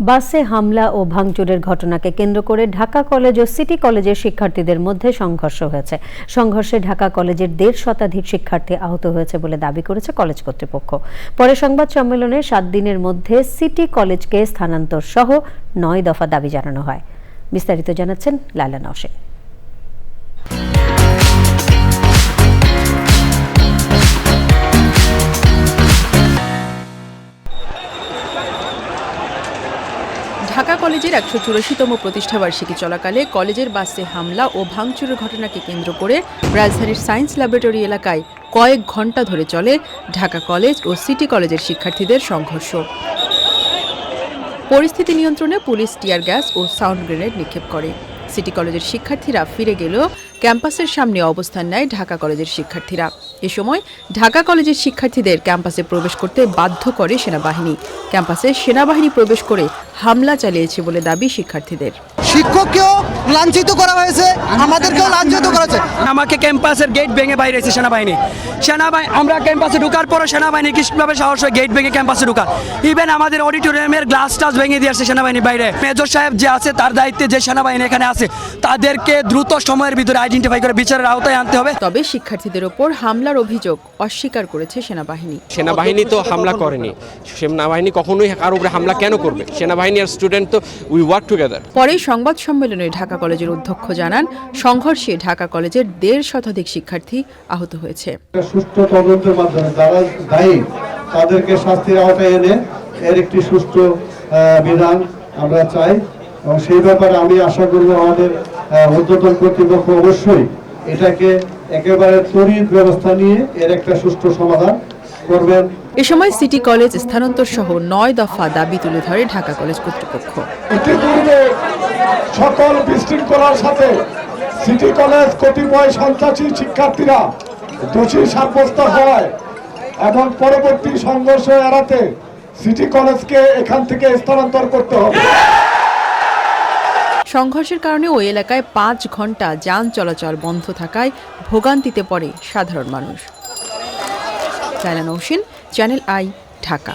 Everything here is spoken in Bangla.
বাসে হামলা ও ভাঙচুরের ঘটনাকে কেন্দ্র করে ঢাকা কলেজ ও সিটি কলেজের শিক্ষার্থীদের মধ্যে সংঘর্ষ হয়েছে। সংঘর্ষে ঢাকা কলেজের দেড় শতাধিক শিক্ষার্থী আহত হয়েছে বলে দাবি করেছে কলেজ কর্তৃপক্ষ। পরে সংবাদ সম্মেলনে সাত দিনের মধ্যে সিটি কলেজকে স্থানান্তর সহ নয় দফা দাবি জানানো হয়। বিস্তারিত জানাচ্ছেন লালা নওশিন। ঢাকা কলেজের একশো চুরাশিতম প্রতিষ্ঠাবার্ষিকী চলাকালে কলেজের বাসে হামলা ও ভাঙচুরের ঘটনাকে কেন্দ্র করে রাজধানীর সায়েন্স ল্যাবরেটরি এলাকায় কয়েক ঘণ্টা ধরে চলে ঢাকা কলেজ ও সিটি কলেজের শিক্ষার্থীদের সংঘর্ষ। পরিস্থিতি নিয়ন্ত্রণে পুলিশ টিয়ার গ্যাস ও সাউন্ড গ্রেনেড নিক্ষেপ করে। সিটি কলেজের শিক্ষার্থীরা ফিরে গেলেও ক্যাম্পাসের সামনে অবস্থান নেয় ঢাকা কলেজের শিক্ষার্থীরা। এ সময় ঢাকা কলেজের শিক্ষার্থীদের ক্যাম্পাসে প্রবেশ করতে বাধ্য করে সেনাবাহিনী। ক্যাম্পাসে সেনাবাহিনী প্রবেশ করে হামলা চালিয়েছে বলে দাবি শিক্ষার্থীদের। শিক্ষককেও লাঞ্ছিত করা হয়েছে আমাদেরকেও লাঞ্ছিত করা হয়েছে। আমাকে ক্যাম্পাসের গেট ভেঙে বাইরে এসেছে সেনাবাহিনী। সেনাবাহিনী আমরা ক্যাম্পাসে ঢোকার পরও সেনাবাহিনী কৃষ্ণভাবে সাহস হয়ে গেট ভেঙে ক্যাম্পাসে ঢোকার ইভেন আমাদের অডিটোরিয়ামের গ্লাস টাস ভেঙে দিয়ে আসছে সেনাবাহিনী বাইরে। মেজর সাহেব যে আছে তার দায়িত্বে যে সেনাবাহিনী এখানে আছে তাদেরকে দ্রুত সময়ের ভিতরে আইডেন্টিফাই করে বিচারের আওতায় আনতে হবে। তবে শিক্ষার্থীদের ওপর হামলার অভিযোগ অস্বীকার করেছে সেনাবাহিনী। সেনাবাহিনী তো হামলা করেনি। সেনাবাহিনী কখনোই কারোর উপরে হামলা কেন করবে? সেনাবাহিনী আর স্টুডেন্ট তো উই ওয়ার্ক টুগেদার পরে সংবাদ সম্মেলনে ঢাকা কলেজের অধ্যক্ষ জানান, সংঘর্ষে ঢাকা কলেজের দেড় শতাধিক শিক্ষার্থী আহত হয়েছে। সুষ্ঠু তদন্তের মাধ্যমে যারা দায়ী, তাদেরকে শাস্তির আওতায় এনে এর একটি সুষ্ঠু বিধান আমরা চাই। এবং সেই ব্যাপারে আমি আশা করব আমাদের ঊর্ধ্বতন কর্তৃপক্ষ অবশ্যই এটাকে একেবারে তড়িৎ ব্যবস্থা নিয়ে এর একটা সুষ্ঠু সমাধান করবেন। এ সময় সিটি কলেজ স্থানান্তর সহ নয় দফা দাবি তুলে ধরে ঢাকা কলেজ কর্তৃপক্ষ। ইতিপূর্বে সকল বিশৃঙ্খলার সাথে সিটি কলেজ কতিপয় সন্ত্রাসী শিক্ষার্থীরা দোষী সাব্যস্ত হয় এবং পরবর্তী সংঘর্ষ এড়াতে সিটি কলেজকে এখান থেকে স্থানান্তর করতে হবে। সংঘর্ষের কারণে ওই এলাকায় পাঁচ ঘণ্টা যান চলাচল বন্ধ থাকায় ভোগান্তিতে পড়ে সাধারণ মানুষ। Laila Nausin channel I Dhaka.